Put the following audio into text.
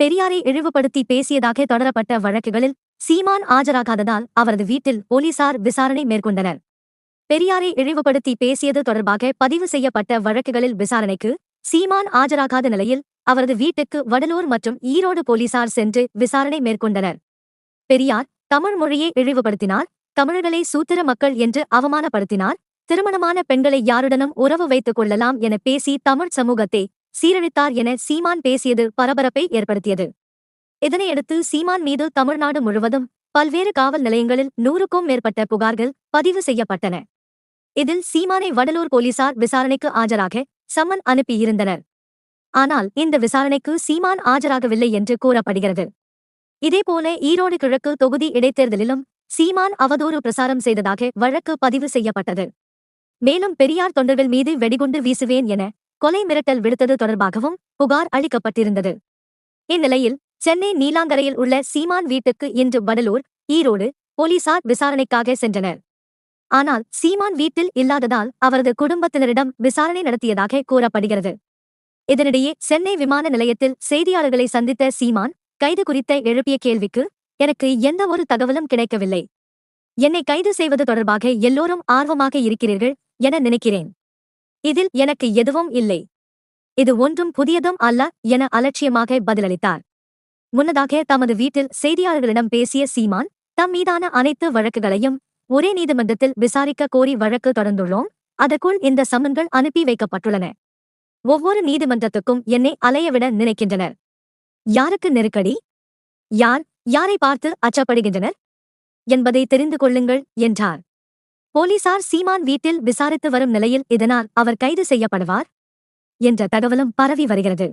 பெரியாரை இழிவுபடுத்தி பேசியதாக தொடரப்பட்ட வழக்குகளில் சீமான் ஆஜராகாததால் அவரது வீட்டில் போலீசார் விசாரணை மேற்கொண்டனர். பெரியாரை இழிவுபடுத்தி பேசியது தொடர்பாக பதிவு செய்யப்பட்ட வழக்குகளில் விசாரணைக்கு சீமான் ஆஜராகாத நிலையில் அவரது வீட்டுக்கு வடலூர் மற்றும் ஈரோடு போலீசார் சென்று விசாரணை மேற்கொண்டனர். பெரியார் தமிழ் மொழியை இழிவுபடுத்தினார் தமிழர்களை சூத்திர மக்கள் என்று அவமானப்படுத்தினார் திருமணமான பெண்களை யாருடனும் உறவு வைத்துக் கொள்ளலாம் என பேசி தமிழ் சமூகத்தை சீரழித்தார் என சீமான் பேசியது பரபரப்பை ஏற்படுத்தியது. இதனையடுத்து சீமான் மீது தமிழ்நாடு முழுவதும் பல்வேறு காவல் நிலையங்களில் நூறுக்கும் மேற்பட்ட புகார்கள் பதிவு செய்யப்பட்டன. இதில் சீமானை வடலூர் போலீசார் விசாரணைக்கு ஆஜராக சம்மன் அனுப்பியிருந்தனர். ஆனால் இந்த விசாரணைக்கு சீமான் ஆஜராகவில்லை என்று கூறப்படுகிறது. இதேபோல ஈரோடு கிழக்கு தொகுதி இடைத்தேர்தலிலும் சீமான் அவதூறு பிரசாரம் செய்ததாக வழக்கு பதிவு செய்யப்பட்டது. மேலும் பெரியார் தொண்டர்கள் மீது வெடிகுண்டு வீசுவேன் என கொலை மிரட்டல் விடுத்தது தொடர்பாகவும் புகார் அளிக்கப்பட்டிருந்தது. இந்நிலையில் சென்னை நீலாங்கரையில் உள்ள சீமான் வீட்டுக்கு இன்று வடலூர் ஈரோடு போலீசார் விசாரணைக்காக சென்றனர். ஆனால் சீமான் வீட்டில் இல்லாததால் அவரது குடும்பத்தினரிடம் விசாரணை நடத்தியதாக கூறப்படுகிறது. இதனிடையே சென்னை விமான நிலையத்தில் செய்தியாளர்களை சந்தித்த சீமான் கைது குறித்த எழுப்பிய கேள்விக்கு எனக்கு எந்த ஒரு தகவலும் கிடைக்கவில்லை. என்னை கைது செய்வது தொடர்பாக எல்லோரும் ஆர்வமாக இருக்கிறீர்கள் என நினைக்கிறேன். இதில் எனக்கு எதுவும் இல்லை. இது ஒன்றும் புதியதும் அல்ல என அலட்சியமாக பதிலளித்தார். முன்னதாக தமது வீட்டில் செய்தியாளர்களிடம் பேசிய சீமான் தம் மீதான அனைத்து வழக்குகளையும் ஒரே நீதிமன்றத்தில் விசாரிக்க கோரி வழக்கு தொடர்ந்துள்ளோம். அதற்குள் இந்த சம்மன்கள் அனுப்பி வைக்கப்பட்டுள்ளன. ஒவ்வொரு நீதிமன்றத்துக்கும் என்னை அலையவிட நினைக்கின்றனர். யாருக்கு நெருக்கடி? யார் யாரை பார்த்து அச்சப்படுகின்றனர்? என்பதை தெரிந்து கொள்ளுங்கள் என்றார். போலீசார் சீமான் வீட்டில் விசாரித்து வரும் நிலையில் இதனால் அவர் கைது செய்யப்படுவார்? என்ற தகவலும் பரவி வருகிறது.